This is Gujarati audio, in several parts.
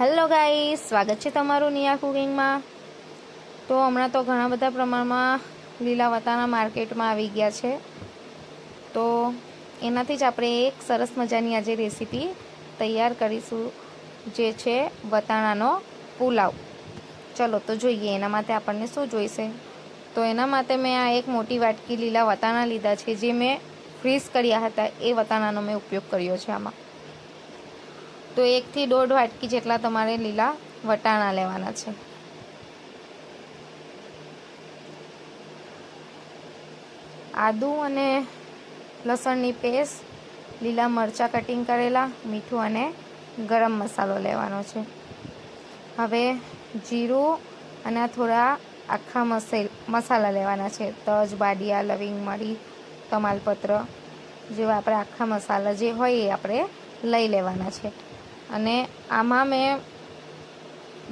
હેલો ગાઈસ સ્વાગત છે તમારું નિયા કુકિંગમાં. તો હમણાં તો ઘણા બધા પ્રમાણમાં લીલા વતાના માર્કેટમાં આવી ગયા છે. તો એનાથી જ આપણે એક સરસ મજાની આજે રેસીપી તૈયાર કરીશું, જે છે વટાણાનો પુલાવ. ચલો, તો જોઈએ એના માટે આપણને શું જોઈશે. તો એના માટે મેં આ એક મોટી વાટકી લીલા વટાણા લીધા છે, જે મેં ફ્રીઝ કર્યા હતા. એ વટાણાનો મેં ઉપયોગ કર્યો છે આમાં. તો એકથી દોઢ વાટકી જેટલા તમારે લીલા વટાણા લેવાના છે. આદું અને લસણની પેસ્ટ, લીલા મરચાં કટિંગ કરેલા, મીઠું અને ગરમ મસાલો લેવાનો છે. હવે જીરું અને થોડા આખા મસાલા લેવાના છે. તજ, બાડિયા, લવિંગ મરી, તમાલપત્ર જેવા આપણે આખા મસાલા જે હોય એ આપણે લઈ લેવાના છે. અને આમાં મેં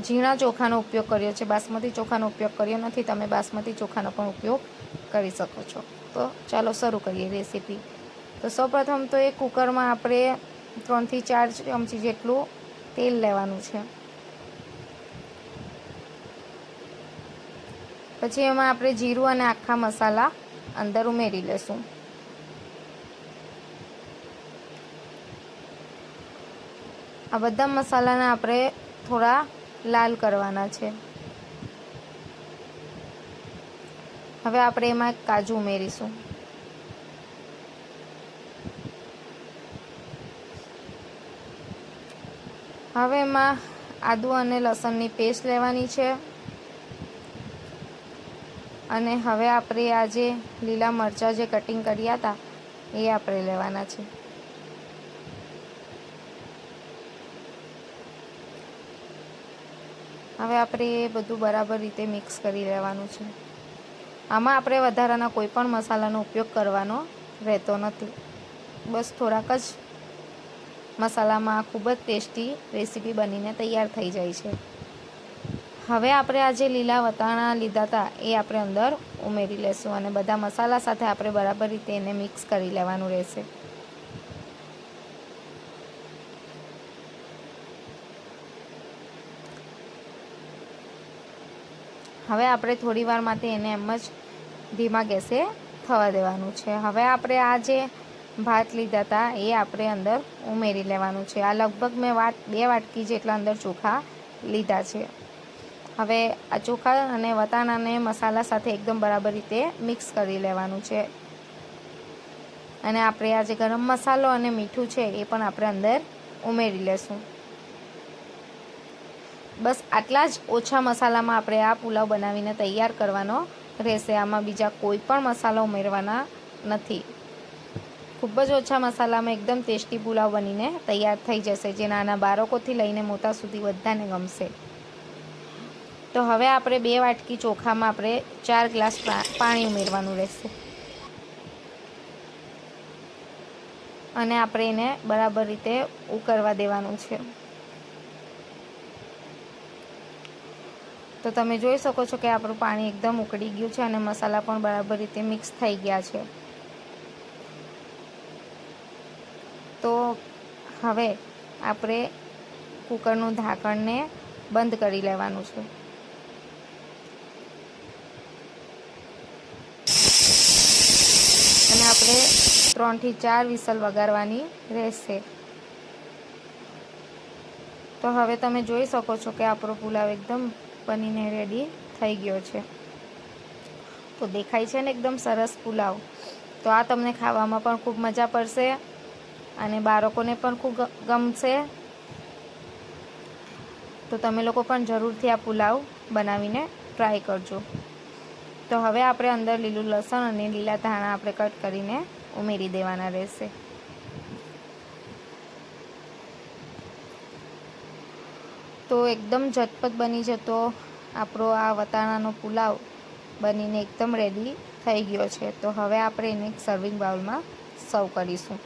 ઝીણા ચોખાનો ઉપયોગ કર્યો છે, બાસમતી ચોખાનો ઉપયોગ કર્યો નથી, તમે બાસમતી ચોખાનો પણ ઉપયોગ કરી શકો છો. તો ચાલો શરૂ કરીએ રેસીપી. તો સૌપ્રથમ તો એ કુકરમાં આપણે ત્રણથી ચાર ચમચી જેટલું તેલ લેવાનું છે. પછી એમાં આપણે જીરું અને આખા મસાલા અંદર ઉમેરી લેશું. આ બધા મસાલાને આપણે થોડા લાલ કરવાના છે. હવે આપણે એમાં કાજુ ઉમેરીશું. હવે એમાં આદુ અને લસણની પેસ્ટ લેવાની છે. અને હવે આપણે આ જે લીલા મરચાં જે કટિંગ કર્યા હતા, એ આપણે લેવાના છે. હવે આપણે એ બધું બરાબર રીતે મિક્સ કરી લેવાનું છે. આમાં આપણે વધારાના કોઈ પણ મસાલાનો ઉપયોગ કરવાનો રહેતો નથી. બસ થોડાક જ મસાલામાં ખૂબ જ ટેસ્ટી રેસીપી બનીને તૈયાર થઈ જાય છે. હવે આપણે આ જે લીલા વટાણા લીધા હતા, એ આપણે અંદર ઉમેરી લેશું અને બધા મસાલા સાથે આપણે બરાબર રીતે એને મિક્સ કરી લેવાનું રહેશે. હવે આપણે થોડી વાર માટે એને એમ જ ધીમા ગેસે થવા દેવાનું છે. હવે આપણે આ જે ભાત લીધા હતા એ આપણે અંદર ઉમેરી લેવાનું છે. આ લગભગ મેં વાટ, બે વાટકી જેટલા અંદર ચોખા લીધા છે. હવે આ ચોખા અને વટાણાને મસાલા સાથે એકદમ બરાબર રીતે મિક્સ કરી લેવાનું છે. અને આપણે આ જે ગરમ મસાલો અને મીઠું છે એ પણ આપણે અંદર ઉમેરી લેશું. બસ આટલા જ ઓછા મસાલામાં આપણે આ પુલાવ બનાવીને તૈયાર કરવાનો રહેશે. આમાં બીજા કોઈ પણ મસાલા ઉમેરવાના નથી. ખૂબ જ ઓછા મસાલામાં એકદમ ટેસ્ટી પુલાવ બનીને તૈયાર થઈ જશે, જે નાના બાળકોથી લઈને મોટા સુધી બધાને ગમશે. તો હવે આપણે બે વાટકી ચોખામાં આપણે ચાર ગ્લાસ પાણી ઉમેરવાનું રહેશે. અને આપણે એને બરાબર રીતે ઉકળવા દેવાનું છે. તો તમે જોઈ શકો છો કે આપણું પાણી એકદમ ઉકળી ગયું છે અને મસાલા પણ બરાબર રીતે મિક્સ થઈ ગયા છે. તો હવે આપણે કુકરનું ઢાંકણને બંધ કરી લેવાનું છે. અને આપણે ત્રણથી ચાર વિસલ વગાડવાની રહેશે. તો હવે તમે જોઈ શકો છો કે આપણો પુલાવ એકદમ બનીને રેડી થઈ ગયો છે. તો દેખાય છે ને એકદમ સરસ પુલાવ. તો આ તમને ખાવામાં પણ ખૂબ મજા પડશે અને બાળકોને પણ ખૂબ ગમશે. તો તમે લોકો પણ જરૂરથી આ પુલાવ બનાવીને ટ્રાય કરજો. તો હવે આપણે અંદર લીલું લસણ અને લીલા ધાણા આપણે કટ કરીને ઉમેરી દેવાના રહેશે. તો એકદમ ઝટપટ બની જતો આપણો આ વટાણાનો પુલાવ બનીને એકદમ રેડી થઈ ગયો છે. તો હવે આપણે એને સર્વિંગ બાઉલમાં સર્વ કરીશું.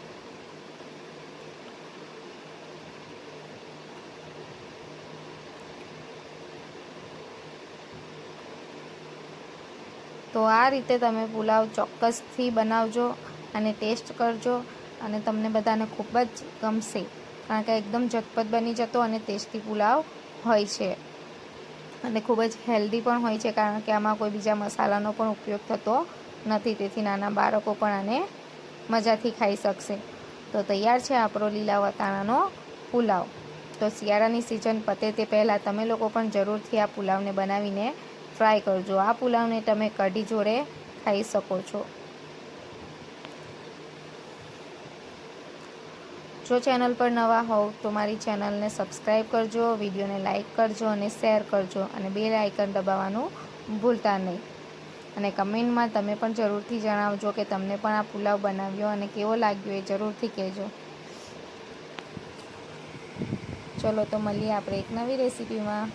તો આ રીતે તમે પુલાવ ચોક્કસથી બનાવજો અને ટેસ્ટ કરજો અને તમને બધાને ખૂબ જ ગમશે. કારણ કે એકદમ ઝટપટ બની જતો અને ટેસ્ટી પુલાવ હોય છે. અને ખૂબ જ હેલ્ધી પણ હોય છે, કારણ કે આમાં કોઈ બીજા મસાલાનો પણ ઉપયોગ થતો નથી. તેથી નાના બાળકો પણ આને મજાથી ખાઈ શકશે. તો તૈયાર છે આપણો લીલા વટાણાનો પુલાવ. તો શિયાળાની સિઝન પતે તે પહેલાં તમે લોકો પણ જરૂરથી આ પુલાવને બનાવીને ટ્રાય કરજો. આ પુલાવને તમે કઢી જોડે ખાઈ શકો છો. જો ચેનલ પર નવા હોવ તો મારી ચેનલને સબસ્ક્રાઈબ કરજો, વિડીયોને લાઇક કરજો અને શેર કરજો અને બેલ આઇકન દબાવવાનું ભૂલતા નહીં. અને કમેન્ટમાં તમે પણ જરૂરથી જણાવજો કે તમને પણ આ પુલાવ બનાવ્યો અને કેવો લાગ્યો એ જરૂરથી કહેજો. ચલો તો મળીએ આપણે એક નવી રેસીપીમાં.